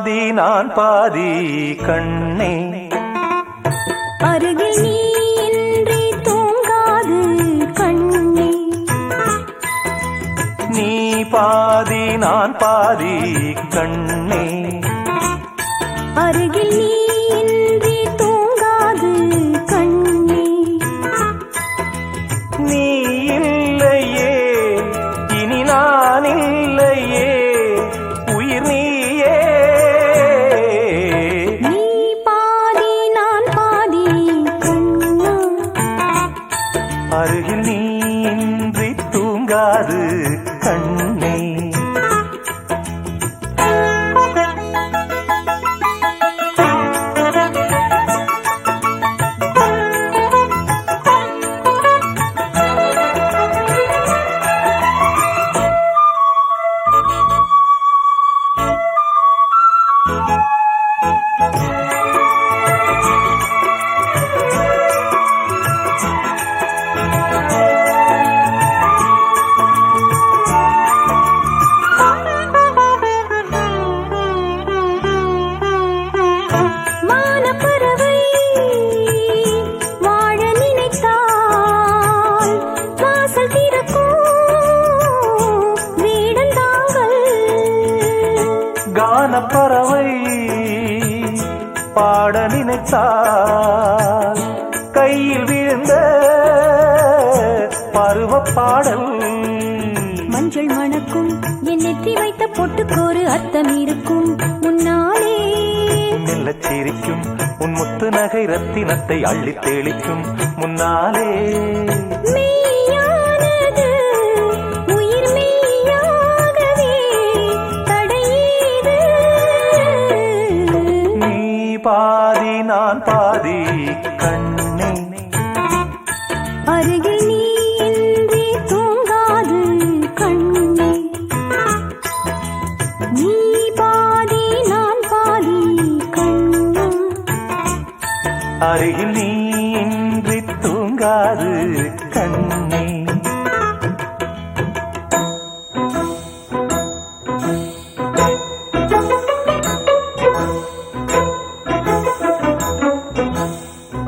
பாதி நான் பாதி கண்ணே. அருகில் நீ இன்றி தூங்காது கண்ணே. நீ பாதி நான் பாதி கண்ணே. அருகில் நீ இன்றி தூங்காது கண்ணே. நீ தூங்காது கண் பாட நினைத்தால் கையில் விழுந்த பருவ பாடல். மஞ்சள் மணக்கும் என் நெற்றி வைத்த பொட்டுக்கோரு அர்த்தம் இருக்கும். முன்னாலே மெல்லச் சிரிக்கும் உன் முத்து நகை ரத்தினத்தை அள்ளித் தெளிக்கும். முன்னாலே மெய்யானது நான் பாதி கண்ணே. அருகில் நீ தூங்காது கண்ணே. நீ பாதி நான் பாதி கண்ணா. அருகில் நீ இன்றி தூங்காது கண்ணே.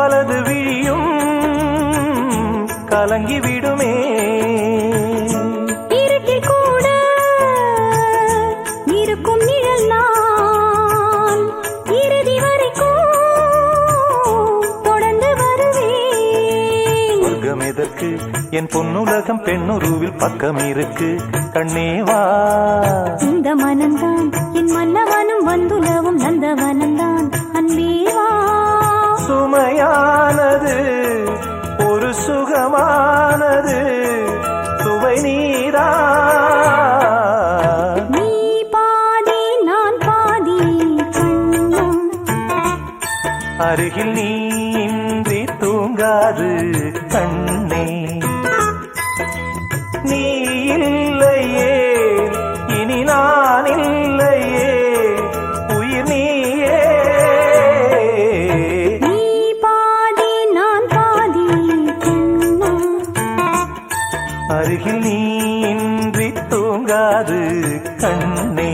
வலது விழியும் கலங்கி விடுமே இருட்டில் கூட இருக்கும் நிழல் நான் இறுதி வரைக்கும் தொடர்ந்து வருவேன். சொர்க்கம் எதற்கு? என் பொன்னுலகம் பெண்ணுருவில் பக்கம் இருக்கு. கண்ணேவா இந்த மனம்தான் அருகில் நீ இன்றி தூங்காது கண்ணே. நீ இல்லையே இனி நான் இல்லையே உயிர் நீயே. நீ பாதி நான் பாதி அருகில் நீ இன்றி தூங்காது கண்ணே.